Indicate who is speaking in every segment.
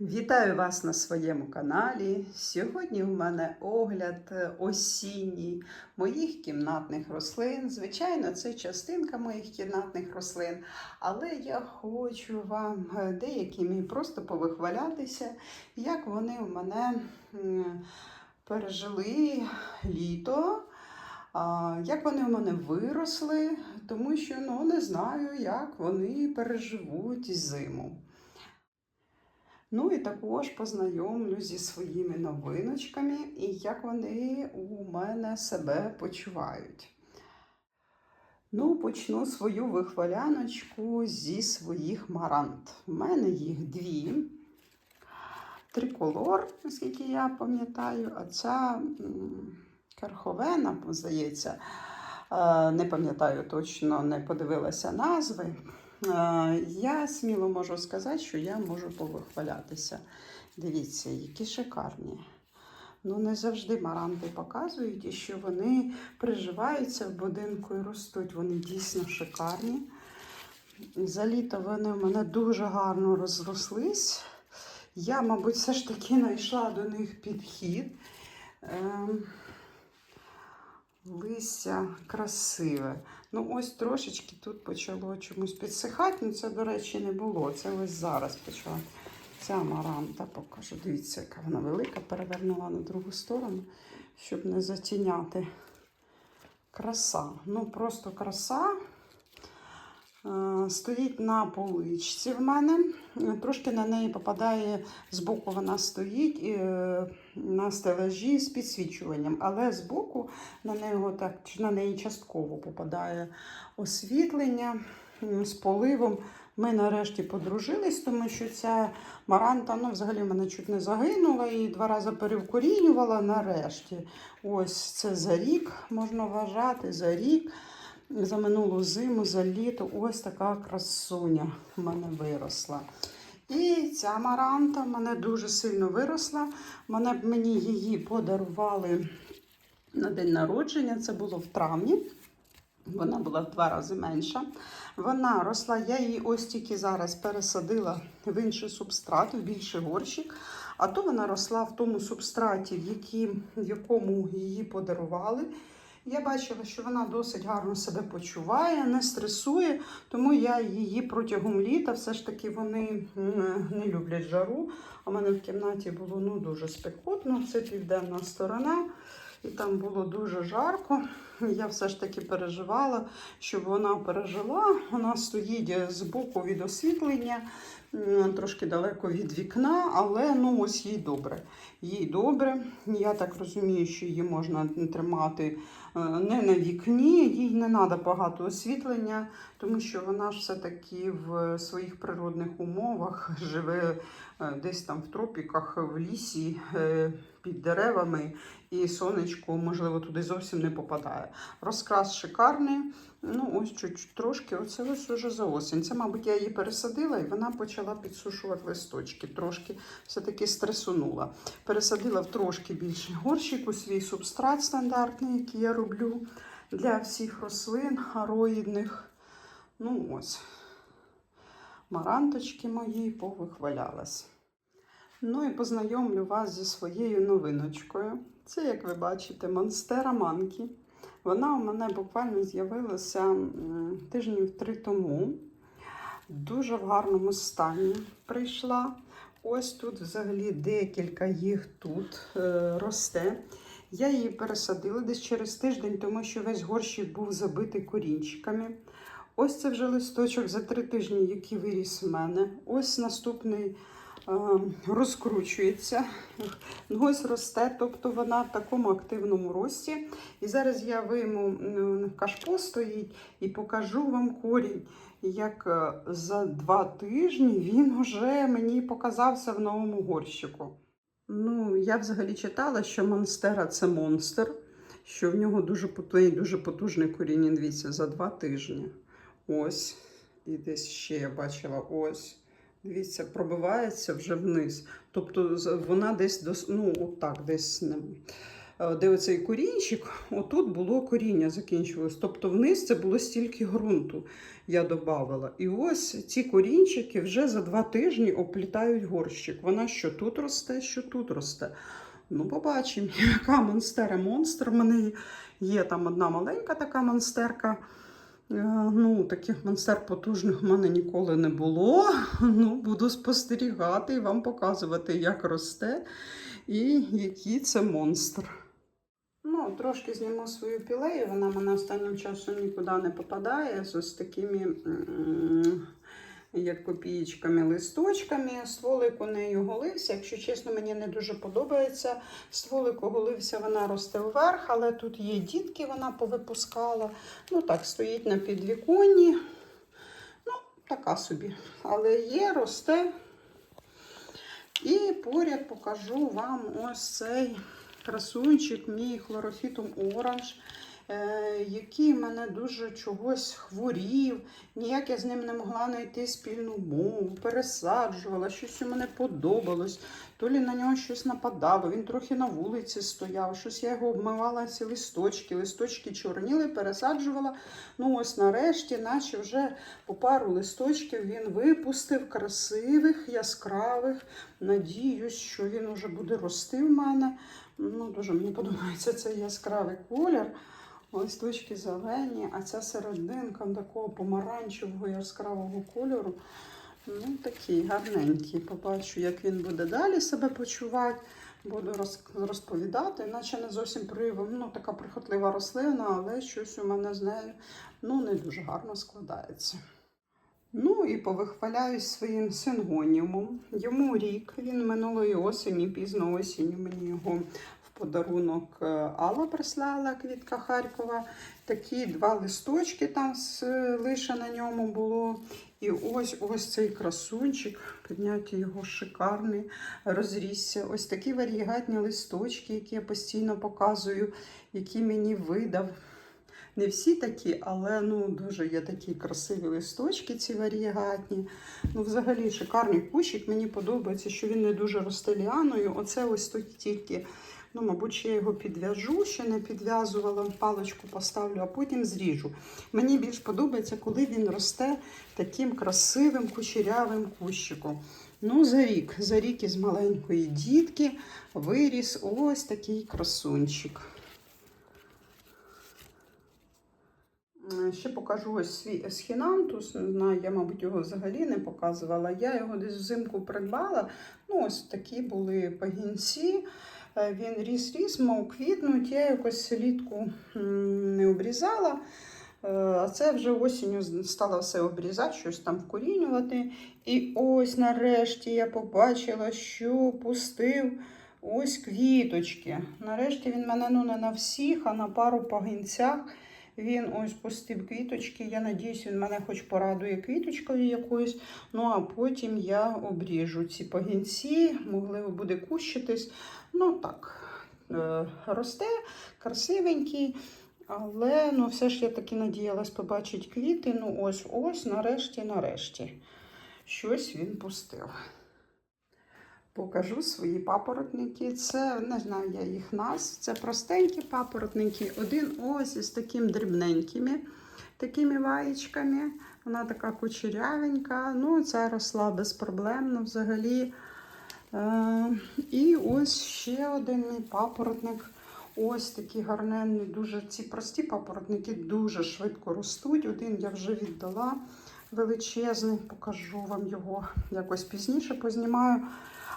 Speaker 1: Вітаю вас на своєму каналі. Сьогодні в мене огляд е, осінній моїх кімнатних рослин. Звичайно, це частинка моїх кімнатних рослин, але я хочу вам е, деякими просто повихвалятися, як вони в мене пережили літо. Як вони в мене виросли, тому що ну, не знаю, як вони переживуть зиму. Ну і також познайомлю зі своїми новиночками і як вони у мене себе почувають. Ну, почну свою вихваляночку зі своїх марант. У мене їх дві. Триколор, наскільки я пам'ятаю, а ця карховена, здається, е, не пам'ятаю точно, не подивилася назви. Е, Я сміло можу сказати, що я можу повихвалятися. Дивіться, які шикарні. Ну, не завжди маранти показують, і що вони приживаються в будинку і ростуть. Вони дійсно шикарні. За літо вони в мене дуже гарно розрослись. Я, мабуть, все ж таки знайшла до них підхід. Листя красиве. Ну, ось трошечки тут почало чомусь підсихати. Ну, це, до речі, не було. Це ось зараз почала. Ця маранта покажу. Дивіться, яка вона велика. Перевернула на другу сторону, щоб не затіняти. Краса. Ну, просто краса. Е, Стоїть на поличці в мене. Е, Трошки на неї попадає, збоку вона стоїть е, на стелажі з підсвічуванням, але збоку на неї, так, на неї частково попадає освітлення з поливом. Ми нарешті подружились, тому що ця маранта ну, взагалі мене чуть не загинула і два рази перевкорінювала нарешті. Ось це за рік, можна вважати, за рік. За минулу зиму, за літо ось така красуня в мене виросла. І ця маранта в мене дуже сильно виросла. Мене, мені її подарували на день народження, це було в травні. Вона була в два рази менша. Вона росла, я її ось тільки зараз пересадила в інший субстрат, в більший горщик. А то вона росла в тому субстраті, в, якому її подарували. Я бачила, що вона досить гарно себе почуває, не стресує, тому я її протягом літа все ж таки вони не люблять жару. У мене в кімнаті було ну, дуже спекотно, це південна сторона, і там було дуже жарко. Я все ж таки переживала, щоб вона пережила. Вона стоїть з боку від освітлення, трошки далеко від вікна, але ну ось їй добре. Їй добре. Я так розумію, що її можна тримати е, не на вікні, їй не треба багато освітлення, тому що вона ж все-таки в своїх природних умовах живе е, десь там в тропіках, в лісі, е, під деревами, і сонечко, можливо, туди зовсім не попадає. Розкрас шикарний. Ну, ось чуть трошки, оце ось уже за осінь. Це, мабуть, я її пересадила і вона почала підсушувати листочки. Трошки все-таки стресунула. Пересадила в трошки більший горщик у свій субстрат стандартний, який я роблю для всіх рослин ароїдних. Ну ось, маранточки мої повихвалялась. Ну і познайомлю вас зі своєю новиночкою. Це, як ви бачите, Монстера Манкі. Вона у мене буквально з'явилася тижнів три тому. Дуже в гарному стані прийшла. Ось тут взагалі декілька їх тут е, росте. Я її пересадила десь через тиждень, тому що весь горщик був забитий корінчиками. Ось це вже листочок за три тижні, який виріс в мене. Ось наступний розкручується. Ну, Ось росте, тобто вона в такому активному рості. І зараз я вийму кашпо стоїть і покажу вам корінь. Як е, за два тижні він вже мені показався в новому горщику. Ну, я взагалі читала, що монстера це монстр, що в нього дуже потужний, дуже потужний корінь, дивіться, за два тижні. Ось. І десь ще я бачила ось. Дивіться, пробивається вже вниз. Тобто вона десь ну, отак, десь де оцей корінчик, отут було коріння закінчувалось. Тобто вниз це було стільки ґрунту я додавала. І ось ці корінчики вже за два тижні оплітають горщик. Вона що тут росте, що тут росте. Ну, побачимо, яка монстера монстр. В мене є там одна маленька така монстерка. Е, Ну, таких монстер потужних в мене ніколи не було. Ну, буду спостерігати і вам показувати, як росте і який це монстр. Ну, трошки зніму свою пілею, вона мене останнім часом нікуди не попадає з ось такими, як копієчками, листочками. Стволик у неї оголився. Якщо чесно, мені не дуже подобається. Стволик оголився, вона росте вверх, але тут є дітки, вона повипускала. Ну так, стоїть на підвіконні. Ну, така собі. Але є, росте. І поряд покажу вам ось цей красунчик, мій хлорофітум оранж, який мене дуже чогось хворів. Ніяк я з ним не могла знайти спільну мову, пересаджувала, щось у мене подобалось. То лі на нього щось нападало, він трохи на вулиці стояв, щось я його обмивала ці листочки, листочки чорніли, пересаджувала. Ну ось нарешті, наче вже по пару листочків він випустив красивих, яскравих. Надіюсь, що він уже буде рости в мене. Ну, Дуже мені подобається цей яскравий колір. Листочки зелені, а ця серединка такого помаранчевого яскравого кольору. Ну, такий гарненький. Побачу, як він буде далі себе почувати. Буду розповідати, наче не зовсім привом. Ну, така прихотлива рослина, але щось у мене з нею ну, не дуже гарно складається. Ну і повихваляюсь своїм сингоніумом. Йому рік, він минулої осені, пізно осінню мені його подарунок е, Алла прислала, квітка Харкова. Такі два листочки там лише на ньому було. І ось ось цей красунчик, підняти його шикарний, розрісся. Ось такі варігатні листочки, які я постійно показую, які мені видав. Не всі такі, але ну, дуже є такі красиві листочки, ці варігатні. Ну, взагалі, шикарний кущик. Мені подобається, що він не дуже росте ліаною. Оце ось тут тільки, ну, мабуть, я його підв'яжу, ще не підв'язувала, паличку поставлю, а потім зріжу. Мені більш подобається, коли він росте таким красивим кучерявим кущиком. Ну, за рік, за рік із маленької дітки виріс ось такий красунчик. Е, Ще покажу ось свій есхінантус. Не знаю, я, мабуть, його взагалі не показувала. Я його десь взимку придбала. Ну, ось такі були пагінці. Е, Він ріс-ріс, мав квітнуть. Я якось літку не обрізала. Е, А це вже осінню стала все обрізати, щось там вкорінювати. І ось нарешті я побачила, що пустив ось квіточки. Нарешті він мене ну не на всіх, а на пару пагінцях. Він ось пустив квіточки. Я надіюсь, він мене хоч порадує квіточкою якоюсь. Ну а потім я обріжу ці пагінці, можливо, буде кущитись. Ну так, е, росте, красивенький. Але ну, все ж я таки надіялась побачити квіти. Ну ось ось, нарешті, нарешті. Щось він пустив. Покажу свої папоротники. Це не знаю я їх назв. Це простенькі папоротники. Один ось із таким дрібненькими такими ваєчками. Вона така кучерявенька. Ну, ця росла безпроблемно взагалі. Е, і ось ще один мій папоротник. Ось такі гарненні, дуже ці прості папоротники дуже швидко ростуть. Один я вже віддала величезний, покажу вам його якось пізніше познімаю.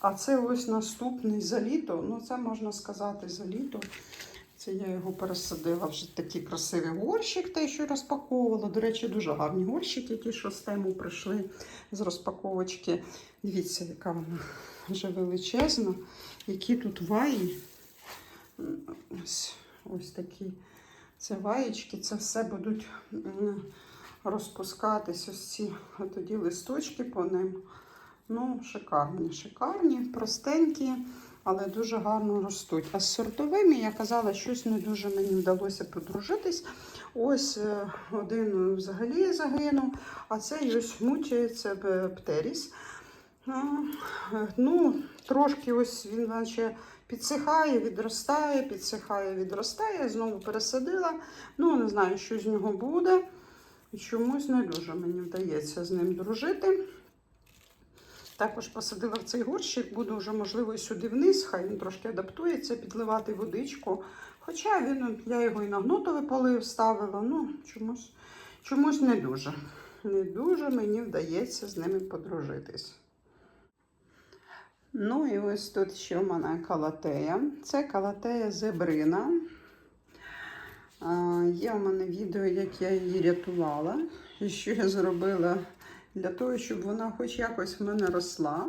Speaker 1: А це ось наступний за літо. Ну, це можна сказати за літо. Це я його пересадила вже такий красивий горщик, те, що розпаковувала. До речі, дуже гарні горщики, ті, що з тему прийшли з розпаковочки. Дивіться, яка вона вже величезна. Які тут ваї. Ось, ось такі. Це ваєчки, це все будуть розпускатись ось ці тоді листочки по ним. Ну, шикарні, шикарні, простенькі, але дуже гарно ростуть. А з сортовими я казала, щось не дуже мені вдалося подружитись. Ось е, один взагалі загинув, а цей ось мучається птеріс. Е, Ну, трошки ось він наче Підсихає, відростає, підсихає, відростає. Знову пересадила. Ну, не знаю, що з нього буде. Чомусь не дуже мені вдається з ним дружити. Також посадила в цей горщик, буду вже, можливо, сюди вниз, хай він трошки адаптується, підливати водичку. Хоча він, я його і на гнутовий полив ставила, ну, чомусь, чомусь не дуже. Не дуже мені вдається з ними подружитись. Ну і ось тут ще в мене калатея. Це калатея зебрина. Є у мене відео, як я її рятувала, і що я зробила для того, щоб вона хоч якось в мене росла.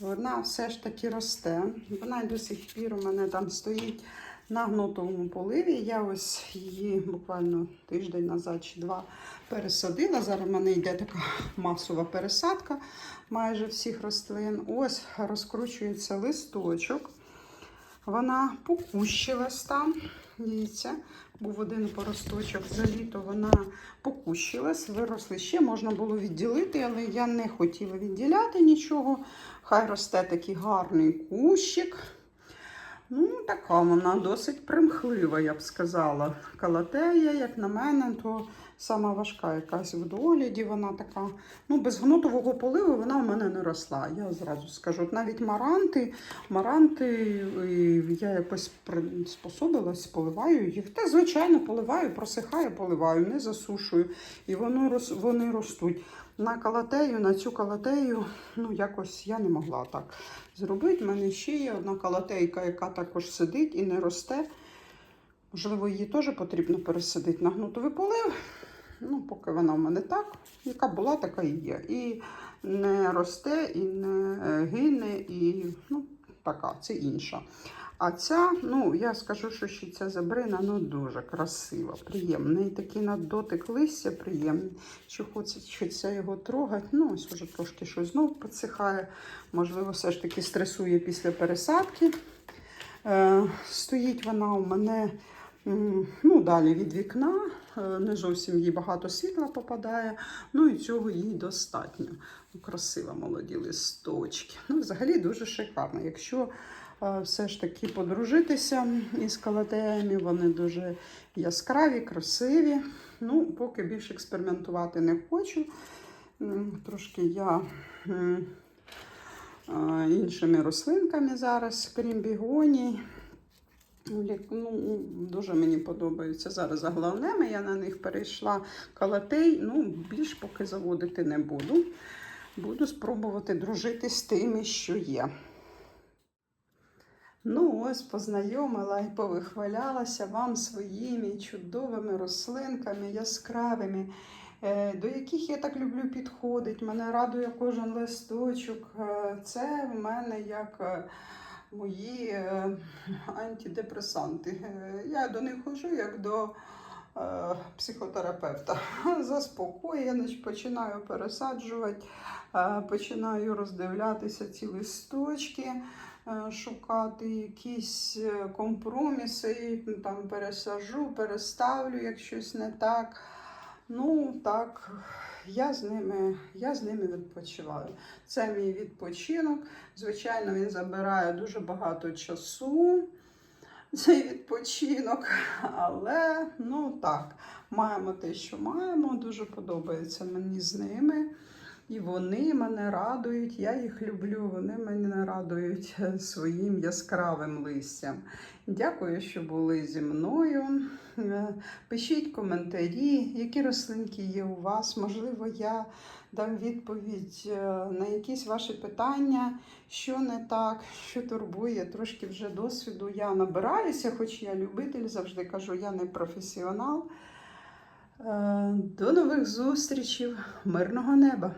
Speaker 1: Вона все ж таки росте. Вона до сих пір у мене там стоїть на гнутовому поливі. Я ось її буквально тиждень назад чи два пересадила. Зараз в мене йде така масова пересадка майже всіх рослин. Ось розкручується листочок. Вона покущилась там. Дивіться, був один поросточок. За літо вона покущилась, виросли ще, можна було відділити, але я не хотіла відділяти нічого. Хай росте такий гарний кущик. Ну, така вона досить примхлива, я б сказала. Калатея, як на мене, то сама важка якась в догляді. Вона така. Ну, без гнутового поливу вона в мене не росла. Я зразу скажу. Навіть маранти, маранти я якось приспособилась, поливаю їх. Та, звичайно, поливаю, просихаю, поливаю, не засушую. І воно, вони ростуть. На калатею, на цю калатею, ну якось я не могла так зробити. У мене ще є одна калатейка, яка також сидить і не росте. Можливо, її теж потрібно пересадити на гнутовий полив. Ну, поки вона в мене так, яка була, така і є. І не росте, і не е, гине, і ну, така, це інша. А ця, ну, я скажу, що ще ця забрина ну, дуже красива, приємна. І такий на дотик листя приємний. Що хочеться його трогати. Ну, ось вже трошки щось знов підсихає. Можливо, все ж таки стресує після пересадки. Е, стоїть вона у мене ну, далі від вікна. Е, Не зовсім їй багато світла попадає. Ну і цього їй достатньо. Ну, красива молоді листочки. Ну, взагалі дуже шикарно. Якщо все ж таки подружитися із калатеями, вони дуже яскраві, красиві. Ну, поки більше експериментувати не хочу. Трошки я іншими рослинками зараз, крім бігоній. Ну, дуже мені подобаються зараз заглавними. Я на них перейшла калатей. Ну, більш поки заводити не буду. Буду спробувати дружити з тими, що є. Ну, ось познайомила і повихвалялася вам своїми чудовими рослинками, яскравими, е, до яких я так люблю підходити. Мене радує кожен листочок. Е, Це в мене як е, мої антидепресанти. Я до них ходжу як до психотерапевта. Заспокоюю, я починаю пересаджувати, починаю роздивлятися ці листочки шукати якісь е, компроміси, ну, там пересажу, переставлю, як щось не так. Ну, так, я з ними, я з ними відпочиваю. Це мій відпочинок. Звичайно, він забирає дуже багато часу, цей відпочинок. Але ну так, маємо те, що маємо. Дуже подобається мені з ними. І вони мене радують, я їх люблю, вони мене радують своїм яскравим листям. Дякую, що були зі мною. Е, Пишіть коментарі, які рослинки є у вас. Можливо, я дам відповідь е, на якісь ваші питання, що не так, що турбує. Трошки вже досвіду я набираюся, хоч я любитель, завжди кажу, я не професіонал. Е, До нових зустрічей, мирного неба!